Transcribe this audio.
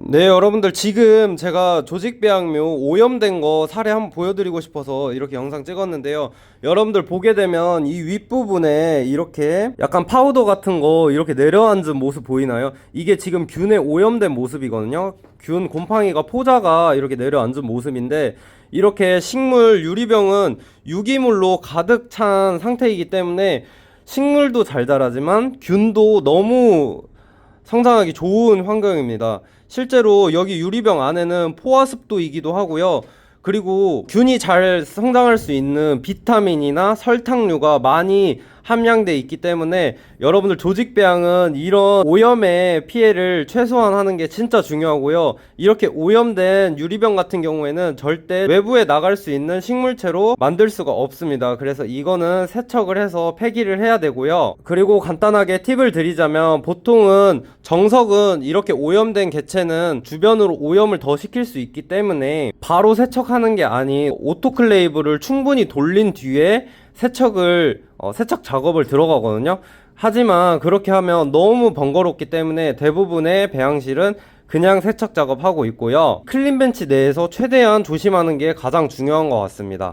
네, 여러분들 지금 제가 조직배양묘 오염된 거 사례 한번 보여드리고 싶어서 이렇게 영상 찍었는데요. 여러분들 보게 되면 이 윗부분에 이렇게 약간 파우더 같은 거 이렇게 내려앉은 모습 보이나요? 이게 지금 균에 오염된 모습이거든요. 균 곰팡이가 포자가 이렇게 내려앉은 모습인데 이렇게 식물 유리병은 유기물로 가득 찬 상태이기 때문에 식물도 잘 자라지만 균도 너무 성장하기 좋은 환경입니다. 실제로 여기 유리병 안에는 포화습도이기도 하고요. 그리고 균이 잘 성장할 수 있는 비타민이나 설탕류가 많이 함량돼 있기 때문에 여러분들 조직 배양은 이런 오염의 피해를 최소화하는 게 진짜 중요하고요. 이렇게 오염된 유리병 같은 경우에는 절대 외부에 나갈 수 있는 식물체로 만들 수가 없습니다. 그래서 이거는 세척을 해서 폐기를 해야 되고요. 그리고 간단하게 팁을 드리자면 보통은 정석은 이렇게 오염된 개체는 주변으로 오염을 더 시킬 수 있기 때문에 바로 세척하는 게 아닌 오토클레이브를 충분히 돌린 뒤에 세척을 어, 세척 작업을 들어가거든요. 하지만 그렇게 하면 너무 번거롭기 때문에 대부분의 배양실은 그냥 세척 작업하고 있고요. 클린벤치 내에서 최대한 조심하는 게 가장 중요한 것 같습니다.